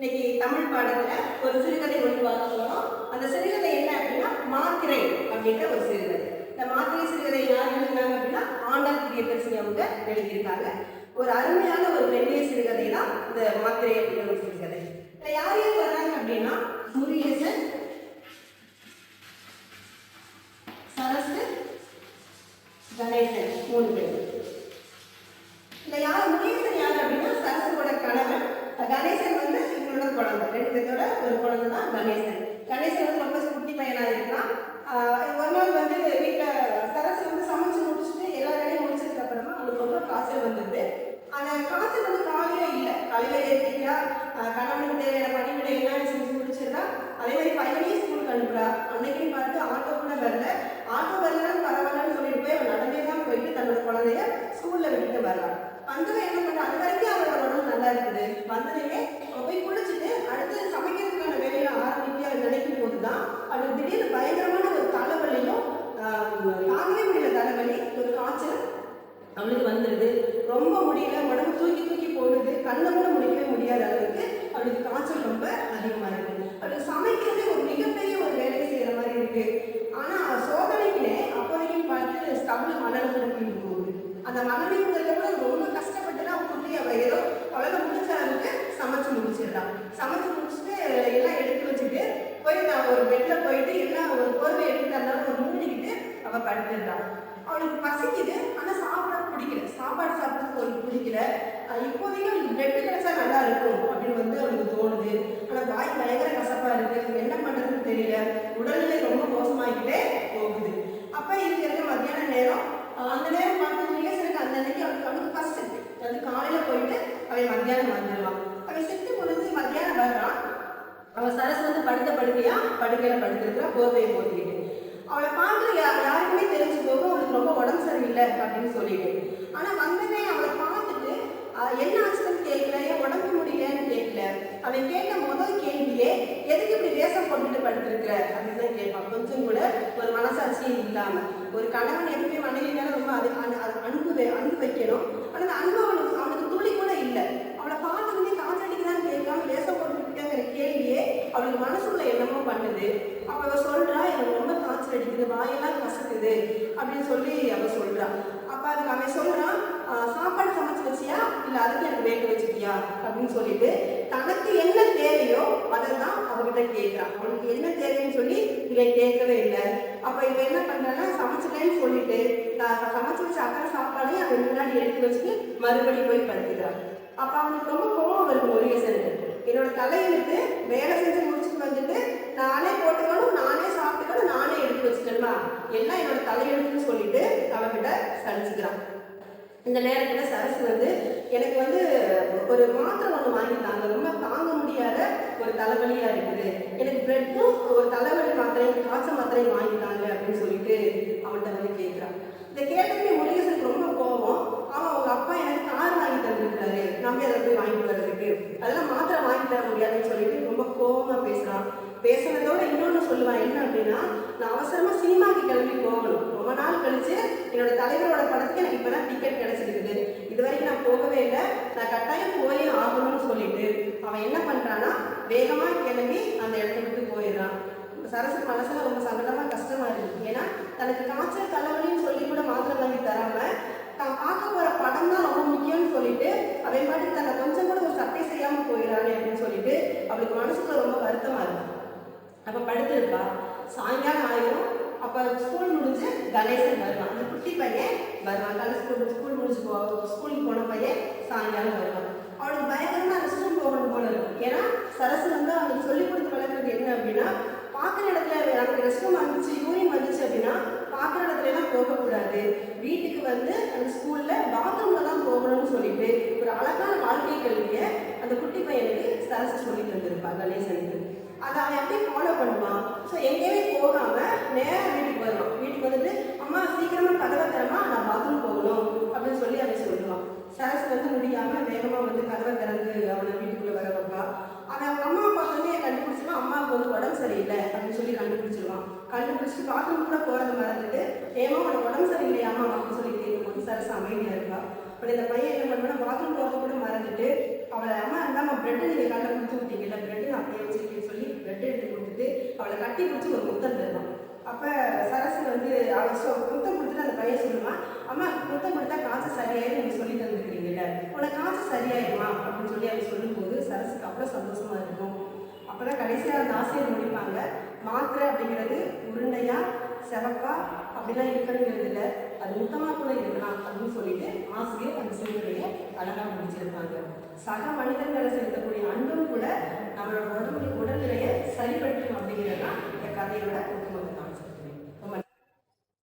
இன்னைக்கு தமிழ் பாடத்துல ஒரு சிறுகதை ஒன்று பார்க்க போறோம். அந்த சிறுகதை என்ன அப்படின்னா மாத்திரை அப்படின்ற ஒரு சிறுகதை. இந்த மாத்திரை சிறுகதை யார் எழுதினாங்க அப்படின்னா ஆண்டாள் பிரியதர்சினி அவங்க எழுதியிருக்காங்க. ஒரு அருமையான ஒரு மெல்லிய சிறுகதை தான் இந்த மாத்திரை அப்படின்ற ஒரு சிறுகதை. இதுல யார் யார் வர்றாங்க அப்படின்னா முருகேசன் சரசு கணேசன் மூணு பேர் இந்த யார் முருகேசன் யார் அப்படின்னா சரசனோட கணவன் கணேசன் வந்து இவங்களோட குழந்தை ரெண்டு பேரோட ஒரு குழந்தை தான் கணேசன் கணேசன் வந்து ரொம்ப குட்டி பையனா இருக்கான் ஆஹ் ஒரு நாள் வந்து வீட்டில் சரசு வந்து சமைச்சு முடிச்சுட்டு எல்லா வேலையும் முடிச்சதுக்கு அப்புறமா அவனுக்கு ரொம்ப காய்ச்சல் வந்தது காசு வந்து காலையில இல்லை. காலையில் ஏற்றிக்கிறா கணவனுக்கு தேவையான பணிவிடை எல்லாம் செஞ்சு முடிச்சிருந்தா அதே மாதிரி பையனையும் ஸ்கூலுக்கு அனுப்புறா. அன்னைக்கு பார்த்து ஆட்டோ கூட வரல. ஆட்டோ வரலன்னு பரவாயில்லன்னு சொல்லிட்டு போய் அவன் நடந்தே தான் போயிட்டு தன்னோட குழந்தைய ஸ்கூலில் விட்டுட்டு வர்றான். வந்தவன் என்ன பண்ணுறான் அது வரைக்கும் அவனோட உடம்பு நல்லா இருக்குது. வந்தனையே அவன் போய் குளிச்சுட்டு அடுத்து சமைக்கிறதுக்கான வேலையை ஆரம்பிக்க அவன் நினைக்கும் போதுதான் அவனுக்கு திடீர்னு பயங்கரமான ஒரு தலைவலியும் தாங்கவே முடியல தலைவலி. ஒரு காய்ச்சல் அவனுக்கு வந்துடுது ரொம்ப முடியல உடம்பு தூக்கி தூக்கி போடுது கண்ணை கூட முடிக்கவே முடியாத அளவுக்கு அவளுக்கு காய்ச்சல் ரொம்ப அதிகமா இருக்கு. அவளுக்கு சமைக்கிறதே ஒரு மிகப்பெரிய ஒரு வேலையை செய்யற மாதிரி இருக்கு. ஆனா சோதனைக்குனே அப்போதைக்கும் பார்த்து ஸ்டவ்ல மணல் கிடப்பிட்டு போகுது. அந்த மணலையும் கூட ரொம்ப கஷ்டப்பட்டு தான் குட்டி அவ ஏதோ அவளால முடிஞ்ச அளவுக்கு சமைச்சு முடிச்சிடலாம் சமைச்சு முடிச்சுட்டு எல்லாம் எடுத்து வச்சுட்டு போய் நான் ஒரு பெட்ல போயிட்டு எல்லாம் ஒரு பொருளை எடுத்து தந்தாலும் ஒரு மூடிக்கிட்டு அவ படுத்துடுறான் அவனுக்கு பசிக்குது ஆனால் சாப்பிட பிடிக்கல. சாப்பாடு சாப்பிட்றதுக்கு அவனுக்கு பிடிக்கல. இப்போதைக்கு அவளுக்கு பிரெட் கிடைச்சா நல்லா இருக்கும் அப்படின்னு வந்து அவனுக்கு தோணுது. ஆனால் வாய் பயங்கர கசப்பாக இருக்கு. என்ன பண்ணுறதுன்னு தெரியல. உடல்நிலை ரொம்ப மோசமாகிக்கிட்டே போகுது. அப்போ இருக்கிறது மத்தியான நேரம். அந்த நேரம் பார்த்து ரிலேஷனுக்கு அந்த அன்னைக்கு அவனுக்கு அவளுக்கு ஃபர்ஸ்ட் அது காலையில் போயிட்டு அவன் மத்தியானம் வந்துடுவான் அவன் செத்து பொழுது மத்தியானம் வர்றான் அவன் சரஸ் வந்து படுத்த படுக்கையா? படுக்கையில படுத்திருக்கிறா. போர்வையை போத்திக்கிட்டு. அவளை பார்த்து யா யாருக்குமே தெரிஞ்சு போக அவளுக்கு ரொம்ப உடம்பு சரியில்லை அப்படின்னு சொல்லிட்டு. ஆனால் வந்தவே அவளை பார்த்துட்டு என்ன ஆச்சுன்னு கேட்கல? ஏன் உடம்பு முடியலன்னு கேட்கல? அவன் கேட்ட முதல் கேள்வியே எதுக்கு இப்படி வேஷம் போட்டுட்டு படுத்திருக்கிற? அப்படின்னு தான் கேட்பான். கொஞ்சம் கூட ஒரு மனசாட்சியும் இல்லாமல் ஒரு கணவன் எதுவுமே மனைவி ரொம்ப அது அது அன்பு அன்பு வைக்கணும் ஆனா அந்த அன்பு அவனுக்கு அவனுக்கு துளி கூட இல்லை அவளை பார்த்துக்கிட்டே காற்றடிக்கிறான்னு கேட்காம வேஷம் போட்டுக்கிட்டேங்கிற கேள்வியே அவளுக்கு மனசுக்குள்ள என்னமோ பண்ணுது அப்ப அவ சொல்றா எனக்கு ரொம்ப காய்ச்சல் அடிக்குது வாயெல்லாம் கசக்குது அப்படின்னு சொல்லி அவன் சொல்கிறான் அப்போ அதுக்கு அவன் சொல்கிறான் சாப்பாடு சமைச்சு வச்சியா? இல்லை அதுக்கு எனக்கு வேக வச்சுக்கியா அப்படின்னு சொல்லிட்டு தனக்கு என்ன தேவையோ அதை தான் அவர்கிட்ட கேட்குறான் அவனுக்கு என்ன தேவைன்னு சொல்லி இவன் கேட்கவே இல்லை. அப்போ இவன் என்ன பண்ணுறான்னா சமைச்சிட்டேன்னு சொல்லிட்டு நான் சமைச்சு வச்ச அக்கறை சாப்பாடையும் அவன் முன்னாடி எடுத்து வச்சுட்டு மறுபடியும் போய் படுத்துக்கிறான் அப்போ அவனுக்கு ரொம்ப கோபம் வருது முருகேசனுக்கு. என்னோட தலையெழுத்து வேலை செஞ்சு முடிச்சுட்டு வந்துட்டு நானே போட்டுக்கணும் நானே சாப்பிட்டுக்கணும் நானே எடுத்து வச்சுட்டோம்னா எல்லாம் என்னோட தலையெழுத்துன்னு சொல்லிட்டு அவகிட்ட சலிச்சுக்கிறான். இந்த நேரத்தில் சரசு வந்து எனக்கு வந்து ஒரு மாத்திரை ஒன்று வாங்கிட்டாங்க. ரொம்ப தாங்க முடியாத ஒரு தலைவலியா இருக்குது. எனக்கு பிரெட்டும் ஒரு தலைவலி மாத்திரையும் காய்ச்ச மாத்திரையும் வாங்கிட்டாங்க அப்படின்னு சொல்லிட்டு அவன்கிட்ட வந்து கேட்குறான் இதை கேட்டதுமே முருகேசனுக்கு ரொம்ப கோபம். அவன் அவங்க அப்பா எனக்கு கார் வாங்கி தந்துருக்காரு நம்பி அதை போய் வாங்கிட்டு வர்றதுக்கு. அதெல்லாம் மாத்திரை வாங்கி தர முடியாதுன்னு சொல்லிட்டு ரொம்ப கோபமாக பேசுறான். பேசுனதோட இன்னொன்று சொல்லுவேன் என்ன அப்படின்னா நான் அவசரமாக சினிமாக்கு கிளம்பி போகணும். ரொம்ப நாள் கழிச்சு என்னோட தலைவரோட படத்துக்கு எனக்கு இப்போ தான் டிக்கெட் கிடைச்சிருக்குது. இது வரைக்கும் நான் போகவே இல்லை. நான் கட்டாயம் போயே ஆகணும்னு சொல்லிட்டு அவன் என்ன பண்ணுறான்னா வேகமாக கிளம்பி அந்த இடத்த விட்டு போயிடுறான். சரசு மனசில் ரொம்ப சங்கடமாக கஷ்டமாக இருக்குது ஏன்னா தனக்கு காய்ச்சல் தலை சொல்லி கூட மாத்திரை வாங்கி தராம தான் பார்க்க போற படம் தான் ரொம்ப முக்கியம்னு சொல்லிட்டு அவன் பாட்டு தன்னை கொஞ்சம் கூட ஒரு சட்டை செய்யாம போயிடறானே அப்படின்னு சொல்லிட்டு அவளுக்கு மனசுக்குள்ள ரொம்ப வருத்தமா இருக்கு அப்ப படுத்திருப்பா சாயங்காலம் ஆயிரும். அப்போ ஸ்கூல் முடிஞ்சு கணேசன் வருவான். அந்த குட்டி பையன் வருவான். கலை ஸ்கூல் ஸ்கூல் முடிஞ்சு போ ஸ்கூலுக்கு போன பையன் சாயங்காலம் வருவான். அவளுக்கு பயங்கரமாக ரெஸ்ட் போகணும் போல இருக்கும் ஏன்னா சரசு வந்து அவனுக்கு சொல்லி கொடுத்து வளர்க்குறது என்ன அப்படின்னா பார்க்குற இடத்துல நமக்கு ரெஸ்ட்ரூம் வந்துச்சு யூரின் வந்துச்சு அப்படின்னா பார்க்குற இடத்துல போகக்கூடாது. வீட்டுக்கு வந்து அந்த ஸ்கூலில் பாத்ரூமில் தான் போகணும்னு சொல்லிட்டு ஒரு அழகான வாழ்க்கை கல்வியை அந்த குட்டி பையனுக்கு சரசு சொல்லி தந்திருப்பா கணேசனுக்கு. அதை அவன் எப்படி ஃபாலோ பண்ணுவான்? எங்கேயுமே போகாம நேராக வீட்டுக்கு வருவான். வீட்டுக்கு வந்துட்டு அம்மா சீக்கிரமா கதவை தரமா நான் பாத்ரூம் போகணும் அப்படின்னு சொல்லி அவன் சொல்லுவான். சரஸ் வந்து முடியாம வேகமா வந்து கதவை திறந்து அவனை வீட்டுக்குள்ள வர வைப்பா. அவன் அவங்க அம்மா அப்பா வந்து கண்டுபிடிச்சிருவான் அம்மாவுக்கு வந்து உடம்பு சரியில்லை அப்படின்னு சொல்லி கண்டுபிடிச்சிருவான். கண்டுபிடிச்சிட்டு பாத்ரூம் கூட போறது மறந்துட்டு ஏமா உனக்கு உடம்பு சரியில்லையாமா அப்படின்னு சொல்லி கேட்கும்போது சரஸ் அமைதியா அப்படி இந்த பையன் என்ன பண்ணுவானா பாத்ரூம் போகிறது கூட மறந்துட்டு அவளை அம்மா இந்தாம்மா பிரெட் நீங்கள் காலைல கொடுத்து விட்டீங்கல்ல பிரெட் நான் அப்படியே வச்சிருக்கேன்னு சொல்லி பிரெட் எடுத்து கொடுத்துட்டு அவளை கட்டி பிடிச்சி ஒரு முத்தம் தருவான். அப்போ சரசு வந்து அவள் சொ முத்தம் கொடுத்துட்டு அந்த பையன் சொல்லுவான் அம்மா முத்தம் கொடுத்தா காசு சரியாயிடும் நீங்கள் சொல்லி தந்துருக்கீங்கல்ல உனக்கு காசு சரியாயிடுமா அப்படின்னு சொல்லி அவன் சொல்லும்போது சரசுக்கு அவ்வளோ சந்தோஷமா இருக்கும். அப்பதான் கடைசியாக அந்த ஆசிரியர் முடிப்பாங்க மாத்திரை அப்படிங்கிறது உருண்டையா செவப்பா அப்படிலாம் இருக்கணுங்கிறது இல்லை. அது முத்தமாக கூட இருக்கலாம் அப்படின்னு சொல்லிட்டு ஆசிரியர் அந்த சிறுவரையை அழகாக முடிச்சிருப்பாங்க. சக மனிதர்களை செலுத்தக்கூடிய அன்பும் கூட நம்மளோட உடம்பு உடல்நிலையை சரிப்படுத்தும் அப்படிங்கிறது தான் இந்த கதையோட ஒட்டுமொத்தம்